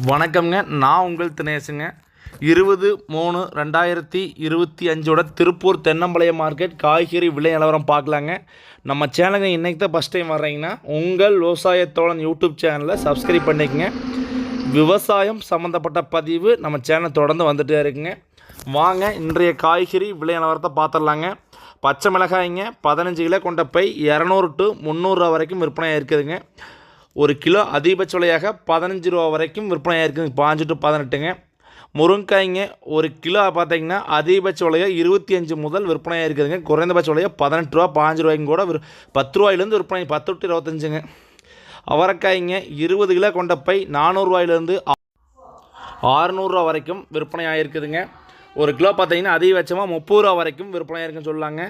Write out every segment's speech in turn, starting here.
வணக்கம்ங்க. நான் உங்கள் தினேஷுங்க இருபது மூணு ரெண்டாயிரத்தி இருபத்தி அஞ்சோட திருப்பூர் தென்னம்பாளையம் மார்க்கெட் காய்கறி விலை நிலவரம் பார்க்கலாங்க. நம்ம சேனலுங்க இன்றைக்கி தான் ஃபஸ்ட் டைம் வர்றீங்கன்னா உங்கள் விவசாயத்தோழன் யூடியூப் சேனலை சப்ஸ்கிரைப் பண்ணிக்கங்க. விவசாயம் சம்மந்தப்பட்ட பதிவு நம்ம சேனல் தொடர்ந்து வந்துகிட்டே இருக்குங்க. வாங்க இன்றைய காய்கறி விலை நிலவரத்தை பார்த்துடலாங்க. பச்சை மிளகாய்ங்க பதினஞ்சு கிலோ கொண்ட பை இரநூறு டு முந்நூறுரூவா வரைக்கும் விற்பனையாக இருக்குதுங்க ஒரு கிலோ அதிகபட்ச விலையாக பதினஞ்சு ரூபா வரைக்கும் விற்பனையாக இருக்குதுங்க பாஞ்சு டு பதினெட்டுங்க. முருங்காய்ங்க ஒரு கிலோ பார்த்தீங்கன்னா அதிகபட்ச விலையாக இருபத்தி அஞ்சு முதல் விற்பனையாக இருக்குதுங்க. குறைந்தபட்ச விலையாக பதினெட்டு ரூபா பாஞ்சு ரூபாய்க்கும் கூட விற்- பத்து ரூபாயிலேருந்து விற்பனை பத்து டு இருபத்தஞ்சுங்க. அவரைக்காய்ங்க இருபது கிலோ கொண்ட பை நானூறுரூவாயிலேருந்து ஆறுநூறுரூவா வரைக்கும் விற்பனை ஆகிருக்குதுங்க ஒரு கிலோ பார்த்தீங்கன்னா அதிகபட்சமாக முப்பது ரூபா வரைக்கும் விற்பனை இருக்குன்னு சொல்லலாங்க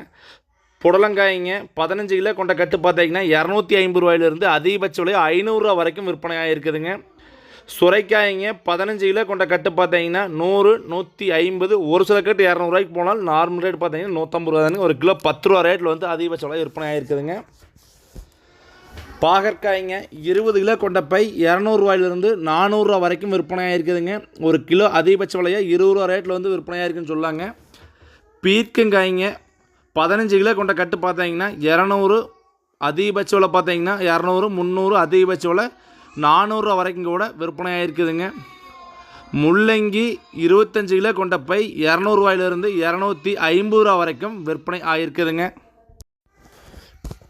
புடலங்காய்ங்க பதினஞ்சு கிலோ கொண்ட கட்டு பார்த்தீங்கன்னா இரநூத்தி ஐம்பது ரூபாயிலிருந்து அதிகபட்ச விலை ஐநூறுரூவா வரைக்கும் விற்பனை ஆகிருக்குதுங்க சுரைக்காய்ங்க பதினஞ்சு கிலோ கொண்ட கட்டு பார்த்தீங்கன்னா நூறு நூற்றி ஐம்பது ஒரு சில கட்டு இரநூறுவாய்க்கு போனால் நார்மல் ரேட் பார்த்தீங்கன்னா நூற்றம்பது ரூபா தானுங்க ஒரு கிலோ பத்து ரூபா ரேட்டில் வந்து அதிகபட்ச விலை விற்பனை ஆகிருக்குதுங்க பாகற்காய்ங்க இருபது கிலோ கொண்ட பை இரநூறுவாயிலிருந்து நானூறுரூவா வரைக்கும் விற்பனை ஆகிருக்குதுங்க ஒரு கிலோ அதிகபட்ச விலையாக இருபது ரூபா ரேட்டில் வந்து விற்பனை ஆயிருக்குன்னு சொல்லாங்க. பீர்க்கங்காய்ங்க பதினஞ்சு கிலோ கொண்ட கட்டு பார்த்தீங்கன்னா இரநூறு அதிகபட்ச விலை பார்த்தீங்கன்னா இரநூறு முந்நூறு அதிகபட்ச விலை நானூறுரூவா வரைக்கும் கூட விற்பனை ஆகிருக்குதுங்க முள்ளங்கி இருபத்தஞ்சு கிலோ கொண்ட பை இரநூறுவாயிலிருந்து இரநூத்தி ஐம்பது ரூபா வரைக்கும் விற்பனை ஆகிருக்குதுங்க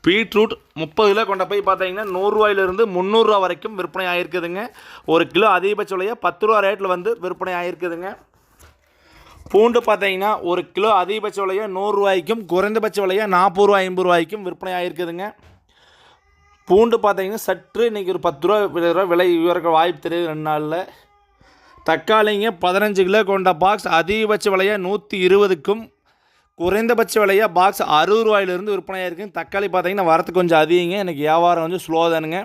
பீட்ரூட் முப்பது கிலோ கொண்ட போய் பார்த்தீங்கன்னா நூறுரூவாயிலிருந்து முந்நூறுரூவா வரைக்கும் விற்பனை ஆகிருக்குதுங்க ஒரு கிலோ அதிகபட்ச விலையாக பத்து ரூபா ரேட்டில் வந்து விற்பனை ஆகிருக்குதுங்க பூண்டு பார்த்தீங்கன்னா ஒரு கிலோ அதிகபட்ச விலையாக நூறுரூவாய்க்கும் குறைந்தபட்ச விலையாக நாற்பது ரூபா ஐம்பது ரூபாய்க்கும் விற்பனை ஆகிருக்குதுங்க பூண்டு பார்த்தீங்கன்னா சற்று இன்றைக்கி ஒரு பத்து ரூபா இருபது ரூபா விலை உயர்க்க வாய்ப்பு தெரியுது ரெண்டு நாளில். தக்காளிங்க பதினஞ்சு கிலோ கொண்ட பாக்ஸ் அதிகபட்ச விலையாக நூற்றி இருபதுக்கும் குறைந்தபட்ச விலையாக பாக்ஸ் அறுபது ரூபாயிலிருந்து விற்பனையாக இருக்குங்க தக்காளி பார்த்தீங்கன்னா வரத்து கொஞ்சம் அதிகங்க. எனக்கு வியாபாரம் வந்து ஸ்லோ தானுங்க.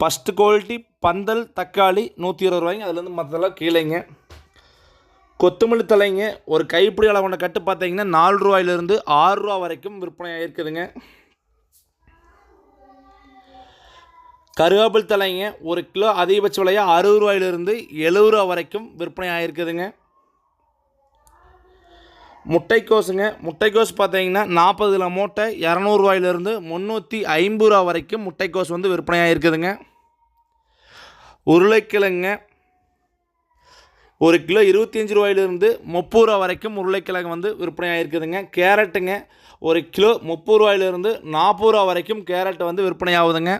ஃபஸ்ட்டு குவாலிட்டி பந்தல் தக்காளி நூற்றி இருபது ரூபாய்ங்க. அதுலேருந்து மற்றதெல்லாம் கீழேங்க. கொத்தமல்லி தலைங்க ஒரு கைப்பிடி அளவுன கட்டு பார்த்தீங்கன்னா நாலு ரூபாயிலிருந்து ஆறு ரூபா வரைக்கும் விற்பனை ஆகிருக்குதுங்க கருவேப்பில் தலைங்க ஒரு கிலோ அதிகபட்ச விலையாக அறுபது ரூபாயிலிருந்து எழுபது ரூபா வரைக்கும் விற்பனை ஆகிருக்குதுங்க முட்டைக்கோஸுங்க முட்டைக்கோஸ் பார்த்தீங்கன்னா நாற்பது கிலோ மூட்டை இரநூறுவாயிலிருந்து முந்நூற்றி ஐம்பது ரூபா வரைக்கும் முட்டைக்கோஸ் வந்து விற்பனையாக இருக்குதுங்க உருளைக்கிழங்குங்க ஒரு கிலோ இருபத்தி அஞ்சு ரூபாயிலிருந்து முப்பது ரூபா வரைக்கும் உருளைக்கிழங்கு வந்து விற்பனையாக இருக்குதுங்க கேரட்டுங்க ஒரு கிலோ முப்பது ரூபாயிலிருந்து நாற்பது ரூபா வரைக்கும் கேரட் வந்து விற்பனை ஆகுதுங்க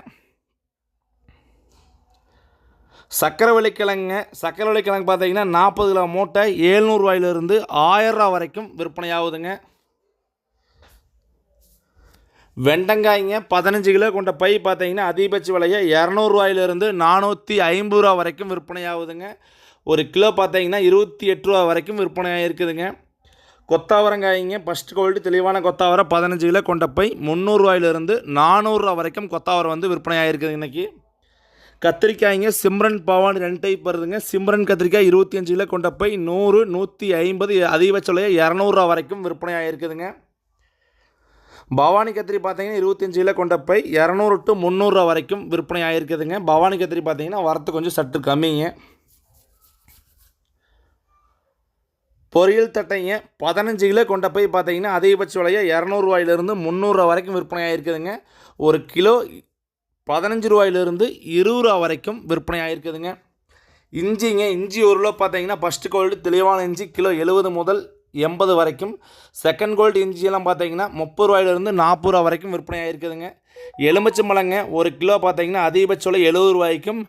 சக்கரவள்ளி கிழங்குங்க சக்கரவள்ளி கிழங்கு பார்த்தீங்கன்னா நாற்பது கிலோ மூட்டை ஏழ்நூறுவாயிலிருந்து ஆயிரரூவா வரைக்கும் விற்பனை ஆகுதுங்க வெண்டங்காய்ங்க பதினஞ்சு கிலோ கொண்ட பை பார்த்தீங்கன்னா அதிகபட்ச விலையை இரநூறுவாயிலிருந்து நானூற்றி ஐம்பது ரூபா வரைக்கும் விற்பனை ஆகுதுங்க ஒரு கிலோ பார்த்தீங்கன்னா இருபத்தி எட்டு ரூபா வரைக்கும் விற்பனை ஆகிருக்குதுங்க கொத்தாவரங்காய்ங்க ஃபஸ்ட் குவாலிட்டி தெளிவான கொத்தாவரம் பதினஞ்சு கிலோ கொண்ட போய் முந்நூறுரூவாயிலிருந்து நானூறுரூவா வரைக்கும் கொத்தாவரம் வந்து விற்பனை ஆகிருக்குது இன்றைக்கி கத்திரிக்காய்ங்க சிம்ரன் பவான் ரெண்டு டைப் வருதுங்க. சிம்ரன் கத்திரிக்காய் இருபத்தி அஞ்சு கிலோ கொண்ட போய் நூறு நூற்றி ஐம்பது அதிகபட்ச இரநூறுவா வரைக்கும் விற்பனை ஆகிருக்குதுங்க பவானி கத்திரி பார்த்தீங்கன்னா இருபத்தஞ்சு கிலோ கொண்ட போய் இரநூறு டு முந்நூறுரூவா வரைக்கும் விற்பனை ஆகிருக்குதுங்க பவானி கத்திரி பார்த்தீங்கன்னா வரத்து கொஞ்சம் சற்று கம்மிங்க. பொரியல் தட்டைங்க பதினஞ்சு கிலோ கொண்ட போய் பார்த்தீங்கன்னா அதிகபட்ச விலையாக இரநூறுவாயிலிருந்து முந்நூறுரூவா வரைக்கும் விற்பனை ஆகிருக்குதுங்க ஒரு கிலோ பதினஞ்சு ரூபாயிலிருந்து இருபது ரூபா வரைக்கும் விற்பனை ஆகிருக்குதுங்க இஞ்சிங்க இஞ்சி ஒரு கிலோ பார்த்தீங்கன்னா ஃபஸ்ட்டு கோல்டு தெளிவான இஞ்சி கிலோ எழுபது முதல் எண்பது வரைக்கும். செகண்ட் கோல்டு இஞ்சியெல்லாம் பார்த்தீங்கன்னா முப்பது ரூபாயிலிருந்து நாற்பது ரூபா வரைக்கும் விற்பனை ஆகிருக்குதுங்க எலுமிச்சம்பழங்க ஒரு கிலோ பார்த்தீங்கன்னா அதிகபட்ச விலை எழுபது ரூபாய்க்கும்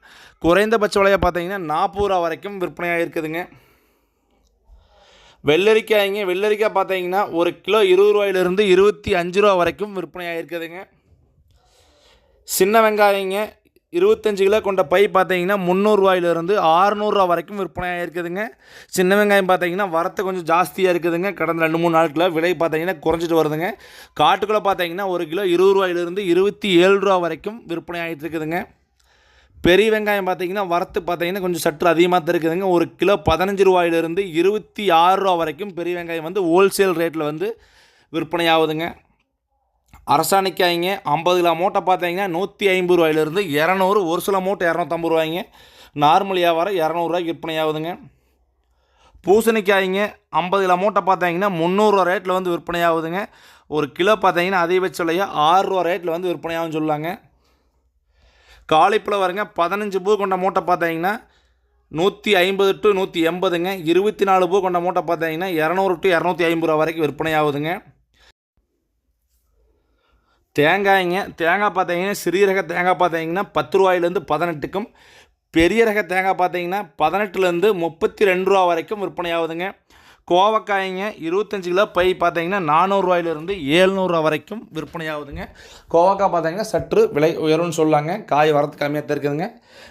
குறைந்தபட்ச விலையை பார்த்தீங்கன்னா நாற்பது ரூபா வரைக்கும் விற்பனை ஆகிருக்குதுங்க வெள்ளரிக்காய்ங்க. வெள்ளரிக்காய் பார்த்தீங்கன்னா ஒரு கிலோ இருபது ரூபாயிலிருந்து இருபத்தி அஞ்சு ரூபா வரைக்கும் விற்பனை ஆகிருக்குதுங்க சின்ன வெங்காயங்க இருபத்தஞ்சு கிலோ கொண்ட பை பார்த்தீங்கன்னா முந்நூறுரூவாயிலிருந்து ஆறுநூறுவா வரைக்கும் விற்பனை ஆகிருக்குதுங்க சின்ன வெங்காயம் பார்த்தீங்கன்னா வரத்து கொஞ்சம் ஜாஸ்தியாக இருக்குதுங்க. கடந்த ரெண்டு மூணு நாட்களில் விலை பார்த்தீங்கன்னா குறைஞ்சிட்டு வருதுங்க. காட்டுக்குள்ளே பார்த்தீங்கன்னா ஒரு கிலோ இருபது ரூபாயிலிருந்து இருபத்தி ஏழு ரூபா வரைக்கும் விற்பனை ஆகிட்டு இருக்குதுங்க. பெரிய வெங்காயம் பார்த்தீங்கன்னா வரத்து பார்த்தீங்கன்னா கொஞ்சம் சற்று அதிகமாக தான் இருக்குதுங்க. ஒரு கிலோ பதினஞ்சு ரூபாயிலிருந்து இருபத்தி ஆறு ரூபா வரைக்கும் பெரிய வெங்காயம் வந்து ஹோல்சேல் ரேட்டில் வந்து விற்பனை ஆகுதுங்க அரசாணிக்காய்ங்க ஐம்பது கிலோ மூட்டை பார்த்தீங்கன்னா நூற்றி ஐம்பது ரூபாயிலிருந்து இரநூறு ஒரு சில மூட்டை இரநூத்தம்பது ரூபாய்ங்க. நார்மல் வியாபாரம் இரநூறுவாய்க்கு விற்பனை ஆகுதுங்க பூசணிக்காய்ங்க ஐம்பது கிலோ மூட்டை பார்த்தீங்கன்னா முந்நூறுரூவா ரேட்டில் வந்து விற்பனை ஆகுதுங்க ஒரு கிலோ பார்த்தீங்கன்னா அதிகபட்ச விலையா ஆறுரூவா ரேட்டில் வந்து விற்பனை ஆகும்னு காலிப்பில் காலிஃப்ளவருங்க பதினஞ்சு பூ கொண்ட மூட்டை பார்த்தீங்கன்னா நூற்றி ஐம்பது டு நூற்றி எண்பதுங்க. இருபத்தி நாலு பூ கொண்ட மூட்டை பார்த்தீங்கன்னா இரநூறு டு இரநூத்தி ஐம்பது ரூபா வரைக்கும் விற்பனை ஆகுதுங்க தேங்காய்ங்க தேங்காய் பார்த்தீங்கன்னா சிறிய ரக தேங்காய் பார்த்தீங்கன்னா பத்து ரூபாயிலேருந்து பதினெட்டுக்கும் பெரிய ரக தேங்காய் பார்த்தீங்கன்னா பதினெட்டுலேருந்து முப்பத்தி ரெண்டு ரூபா வரைக்கும் விற்பனை ஆகுதுங்க கோவக்காய்ங்க இருபத்தஞ்சி கிலோ பை பார்த்தீங்கன்னா நானூறுரூவாயிலிருந்து ஏழ்நூறுரூவா வரைக்கும் விற்பனை ஆகுதுங்க கோவக்காய் பார்த்தீங்கன்னா சற்று விலை உயரும்னு சொல்லாங்க. காய் வரத்து கம்மியாக தான் இருக்குதுங்க.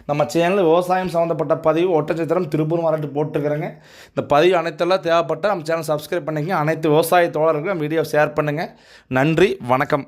நம்ம சேனலில் விவசாயம் சம்மந்தப்பட்ட பதிவு ஒட்டச்சத்திரம் திருப்பூர் மாவட்டம் போட்டுருக்குறேங்க. இந்த பதிவு அனைத்தெல்லாம் தேவைப்பட்டால் நம்ம சேனல் சப்ஸ்கிரைப் பண்ணிக்கங்க. அனைத்து விவசாய தோழர்களும் வீடியோ ஷேர் பண்ணுங்கள் நன்றி வணக்கம்.